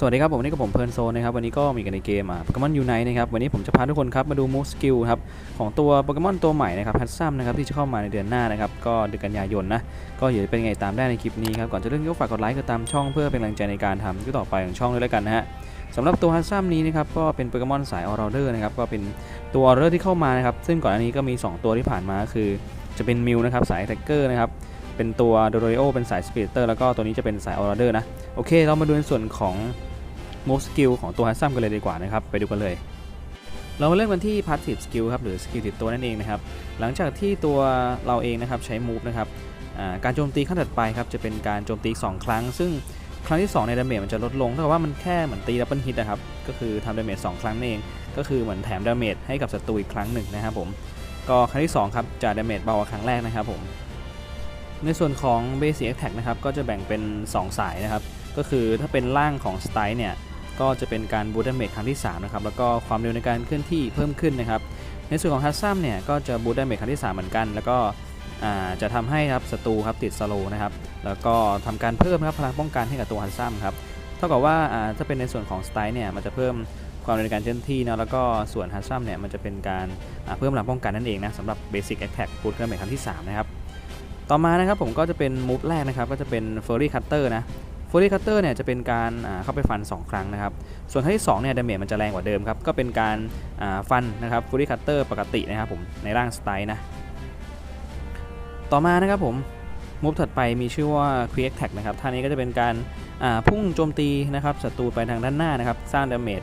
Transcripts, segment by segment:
สวัสดีครับผมวันนี้กับผมเพลิร์นโซนนะครับวันนี้ก็มีกันในเกมอะโปเกมอนยูไนนะครับวันนี้ผมจะพาทุกคนครับมาดูมูฟสกิลครับของตัวโปเกมอนตัวใหม่นะครับฮัตซัมนะครับที่จะเข้ามาในเดือนหน้านะครับก็เดือนกันยายนนะก็อย่าเป็นไงตามได้ในคลิปนี้ครับก่อนจะเริ่มก็ฝากกดไลค์กดตามช่องเพื่อเป็นกำลังใจในการทำคลิปต่อไปของช่องด้วยแล้วกันนะฮะสำหรับตัวฮัตซัมนี้นะครับก็เป็นโปเกมอนสายออร์เดอร์นะครับก็เป็นตัวออร์เดอร์ที่เข้ามานะครับซึ่งก่อนอันนี้ก็มี 2 ตัวที่ผ่านมาคือจะเป็นมิวนะครับสายแท็กเกอร์นะครับเป็นตัวโดโรโอเป็นสายสปีดเตอร์แล้วก็ตัวนี้จะเป็นสายออร์เดอร์นะโอเคเรามาดูในส่วนของ move skill ของตัวฮัตซัมกันเลยดีกว่านะครับ ไปดูกันเลย เรามาเริ่มกันที่ passive skill ครับ หรือสกิลติดตัวนั่นเองนะครับ หลังจากที่ตัวเราเองนะครับใช้ move นะครับการโจมตีขั้นถัดไปครับจะเป็นการโจมตี2ครั้ง ซึ่งครั้งที่ 2 ในดาเมจมันจะลดลงเท่ากับว่ามันแค่เหมือนตีดับเบิลฮิตนะครับก็คือทำดาเมจ2ครั้งนั่นเอง ก็คือเหมือนแถมดาเมจให้กับศัตรูอีกครั้งหนึ่งนะครับผมก็ครั้งที่2ครับจะดาเมจเบากว่าครั้งแรกนะครับผมในส่วนของ basic attack นะครับก็จะแบ่งเป็น 2 สายนะครับ ก็คือถ้าเป็นล่างของ style เนี่ย ก็จะเป็นการบูตดาเมจครั้งที่3นะครับแล้วก็ความเร็วในการเคลื่อนที่เพิ่มขึ้นนะครับในส่วนของฮัตซัมเนี่ยก็จะบูตดาเมจครั้งที่ 3 เหมือนกัน แล้วก็จะทำให้ครับศัตรูครับติดสโลนะครับแล้วก็ทำการเพิ่มครับพลังป้องกันให้กับตัวฮัตซัมครับเท่ากับว่าถ้าเป็นในส่วนของสไตล์เนี่ยมันจะเพิ่มความเร็วในการเคลื่อนที่นะแล้วก็ส่วนฮัตซัมเนี่ยมันจะเป็นการเพิ่มพลังป้องกันนั่นเองนะสำหรับ Basic Attack บูตดาเมจครั้งที่3นะครับต่อมานะครับผมก็จะเป็นมูฟแรกนะครับก็จะเป็น Furry Cutter นะ f u r y Cutter เนี่ยจะเป็นการเข้าไปฟัน 2 ครั้งนะครับ ส่วนครั้งที่2เนี่ยดาเมจมันจะแรงกว่าเดิมครับ ก็เป็นการฟันนะครับ f u r y Cutter ปกตินะครับผมในร่างสไตล์นะ ต่อมานะครับผมมูฟถัดไปมีชื่อว่า Quick Attack นะครับท่านี้ก็จะเป็นการพุ่งโจมตีนะครับศัตรูไปทางด้านหน้านะครับ สร้างดาเมจ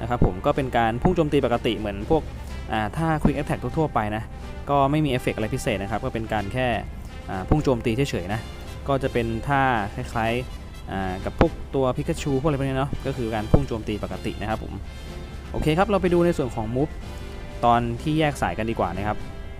นะครับผมก็เป็นการพุ่งโจมตีปกติเหมือนพวกอ่าท่า Quick Attack ทั่วๆไปนะ ก็ไม่มีเอฟเฟกต์อะไรพิเศษนะครับ ก็เป็นการแค่พุ่งโจมตีเฉยๆนะ ก็จะเป็นท่าคล้ายๆ กับพวกตัวพิกาชูพวกอะไรพวกนี้เนาะก็คือการพุ่งโจมตีปกตินะครับผมโอเคครับเราไปดูในส่วนของมูฟตอนที่แยกสายกันดีกว่านะครับ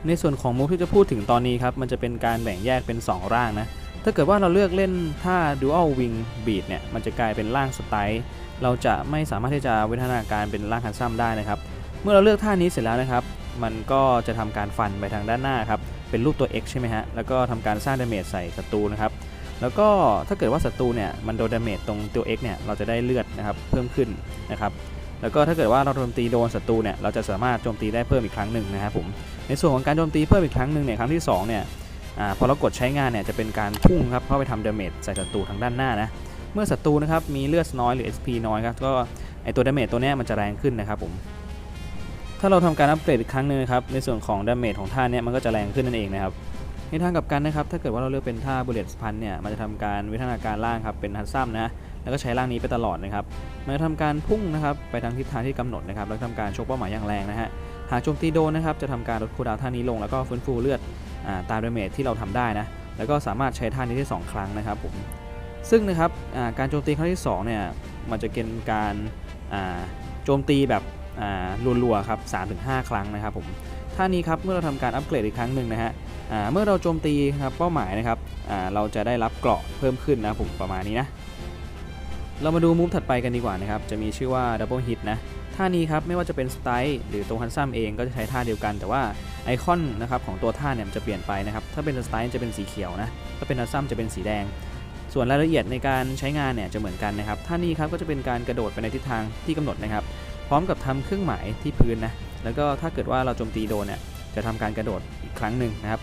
ในส่วนของมูฟที่จะพูดถึงตอนนี้ครับมันจะเป็นการแบ่งแยกเป็น 2 ร่างนะถ้าเกิดว่าเราเลือกเล่นท่า Dual Wing Beat เนี่ยมันจะกลายเป็นร่างสไตล์เราจะไม่สามารถที่จะวิวัฒนาการเป็นร่างคันซัมได้นะครับ เมื่อเราเลือกท่านี้เสร็จแล้วนะครับ มันก็จะทำการฟันไปทางด้านหน้าครับเป็นรูปตัว X ใช่ไหมฮะแล้วก็ทำการสร้างดาเมจใส่ศัตรูนะครับ แล้วก็ถ้าเกิดว่าศัตรูเนี่ยมันโดนดาเมจตรงตัว X เนี่ยเราจะได้เลือดนะครับเพิ่มขึ้นนะครับแล้วก็ถ้าเกิดว่าเราโจมตีโดนศัตรูเนี่ยเราจะสามารถโจมตีได้เพิ่มอีกครั้งหนึ่งนะครับผมในส่วนของการโจมตีเพิ่มอีกครั้งหนึ่งเนี่ยครั้งที่สองเนี่ยอาพอเรากดใช้งานเนี่ยจะเป็นการพุ่งครับเข้าไปทำดาเมจใส่ศัตรูทางด้านหน้านะเมื่อศัตรูนะครับมีเลือดน้อยหรือ SP น้อยครับก็ไอตัวดาเมจตัวเนี้ยมันจะแรงขึ้นนะครับผมถ้าเราทำการอัปเกรดอีกครั้งหนึงนะครับในส่วนของดาเมจของท่าเนี้ยมันก็จะแรงขึ้นนั่นเองนะครับ ในทางกับกันนะครับ ถ้าเกิดว่าเราเลือกเป็นท่าบุลเลตพันเนี่ย มันจะทำการวิทนาการล่างครับ เป็นฮันซัมนะ แล้วก็ใช้ล่างนี้ไปตลอดนะครับ มันจะทำการพุ่งนะครับ ไปทางทิศทางที่กำหนดนะครับ แล้วทำการชกเป้าหมายอย่างแรงนะฮะ หากโจมตีโดนนะครับ จะทำการลดคูดาวท่านี้ลง แล้วก็ฟื้นฟูเลือดอตามดาเมจที่เราทำได้นะ แล้วก็สามารถใช้ท่านี้ได้ 2 ครั้งนะครับผม ซึ่งนะครับการโจมตีครั้งที่2เนี่ย มันจะเป็นการโจมตีแบบรัวๆครับ3-5 ครั้งนะครับผม ท่านี้ครับเมื่อเราทำการอัปเกรดอีกครั้งหนึ่งนะฮะเมื่อเราโจมตีครับเป้าหมายนะครับเราจะได้รับเกราะเพิ่มขึ้นนะผมประมาณนี้นะเรามาดูมูฟถัดไปกันดีกว่านะครับจะมีชื่อว่า Double Hit นะท่านี้ครับไม่ว่าจะเป็นสไตล์หรือตัวฮันซัมเองก็จะใช้ท่าเดียวกัน แต่ว่าไอคอนนะครับของตัวท่าเนี่ยมันจะเปลี่ยนไปนะครับถ้าเป็นสไตล์จะเป็นสีเขียวนะถ้าเป็นฮันซัมจะเป็นสีแดง ส่วนรายละเอียดในการใช้งานเนี่ยจะเหมือนกันนะครับท่านี้ครับก็จะเป็นการกระโดดไปในทิศทางที่กำหนดนะครับพร้อมกับทำเครื่องหมายที่พื้นนะ แล้วก็ถ้าเกิดว่าเราโจมตีโดนเนี่ยจะทำการกระโดดอีกครั้งหนึ่งนะครับ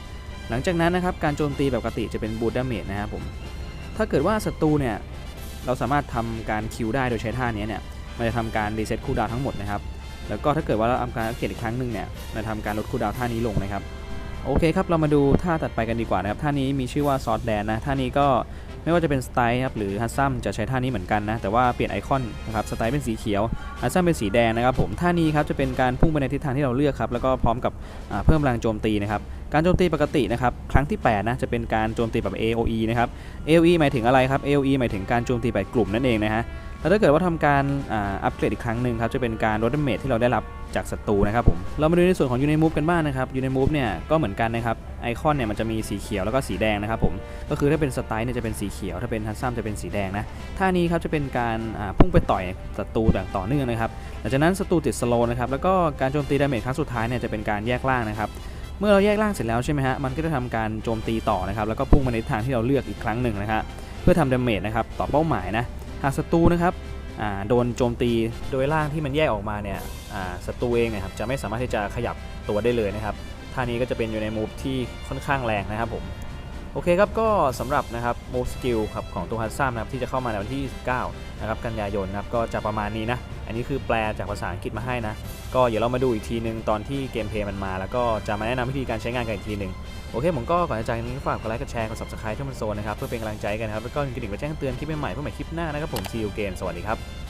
หลังจากนั้นนะครับการโจมตีแบบปกติจะเป็นบูดดาเมจนะครับผมถ้าเกิดว่าศัตรูเนี่ยเราสามารถทำการคิวได้โดยใช้ท่านี้เนี่ยมันจะทำการรีเซ็ตคูลดาวทั้งหมดนะครับแล้วก็ถ้าเกิดว่าเราทำการอัปเกรดอีกครั้งหนึ่งเนี่ยมันจะทำการลดคูลดาวท่านี้ลงนะครับ โอเคครับ เรามาดูท่าตัดไปกันดีกว่านะครับ ท่านี้มีชื่อว่าซอสแดนนะ ท่านี้ก็ไม่ว่าจะเป็นสไตล์ครับหรือฮัตซัมจะใช้ท่านี้เหมือนกันนะ แต่ว่าเปลี่ยนไอคอนนะครับ สไตล์เป็นสีเขียว ฮัตซัมเป็นสีแดงนะครับผม ท่านี้ครับจะเป็นการพุ่งไปในทิศทางที่เราเลือกครับ แล้วก็พร้อมกับเพิ่มพลังโจมตีนะครับ การโจมตีปกตินะครับ ครั้งที่8นะจะเป็นการโจมตีแบบ AOE นะครับ AOE หมายถึงอะไรครับ AOE หมายถึงการโจมตีแบบกลุ่มนั่นเองนะฮะ แล้วถ้าเกิดว่าทำการอัปเกรดอีกครั้งหนึ่งครับจะเป็นการลดดาเมจที่เราได้รับจากศัตรูนะครับผมเรามาดูในส่วนของยูในมูฟกันบ้างนะครับยูในมูฟเนี่ยก็เหมือนกันนะครับไอคอนเนี่ยมันจะมีสีเขียวแล้วก็สีแดงนะครับผมก็คือถ้าเป็นสไตล์เนี่ยจะเป็นสีเขียว ถ้าเป็นฮันซัมจะเป็นสีแดงนะท่านี้ครับจะเป็นการพุ่งไปต่อยศัตรูอย่างต่อเนื่องนะครับหลังจากนั้นศัตรูติดสโลนะครับแล้วก็การโจมตีดาเมจครั้งสุดท้ายเนี่ยจะเป็นการแยกล่างนะครับเมื่อเราแยกล่างเสร็จแล้วใช่ไหมฮะมันก็จะทำการโจมตีต่อนะครับแล้วก็พุ่งมาในทางที่เราเลือกอีกครั้งหนึ่งนะฮะเพื่อทำดาเมจนะครับต่อเป้าหมายนะ หากศัตรูนะครับโดนโจมตีโดยร่างที่มันแยกออกมาเนี่ยศัตรูเองเนี่ยครับจะไม่สามารถที่จะขยับตัวได้เลยนะครับท่านี้ก็จะเป็นอยู่ในมูฟที่ค่อนข้างแรงนะครับผมโอเคครับก็สำหรับนะครับมูฟสกิลครับของตัวฮันซัมนะครับที่จะเข้ามาในวันที่ 29 นะครับกันยายนนะครับก็จะประมาณนี้นะ อันนี้คือแปลจากภาษาอังกฤษมาให้นะ ก็เดี๋ยวเรามาดูอีกทีหนึ่งตอนที่เกมเพลย์มันมา แล้วก็จะมาแนะนำวิธีการใช้งานกันอีกทีหนึ่ง โอเคผมก็ก่อนจะจากนี้ฝากกดไลค์กดแชร์กด subscribe ช่องมันโซนนะครับเพื่อเป็นกำลังใจกันนะครับแล้วก็กระดิ่งไปแจ้งเตือนคลิปใหม่ๆเพื่อใหม่คลิปหน้านะครับผมซีอูเกมสวัสดีครับ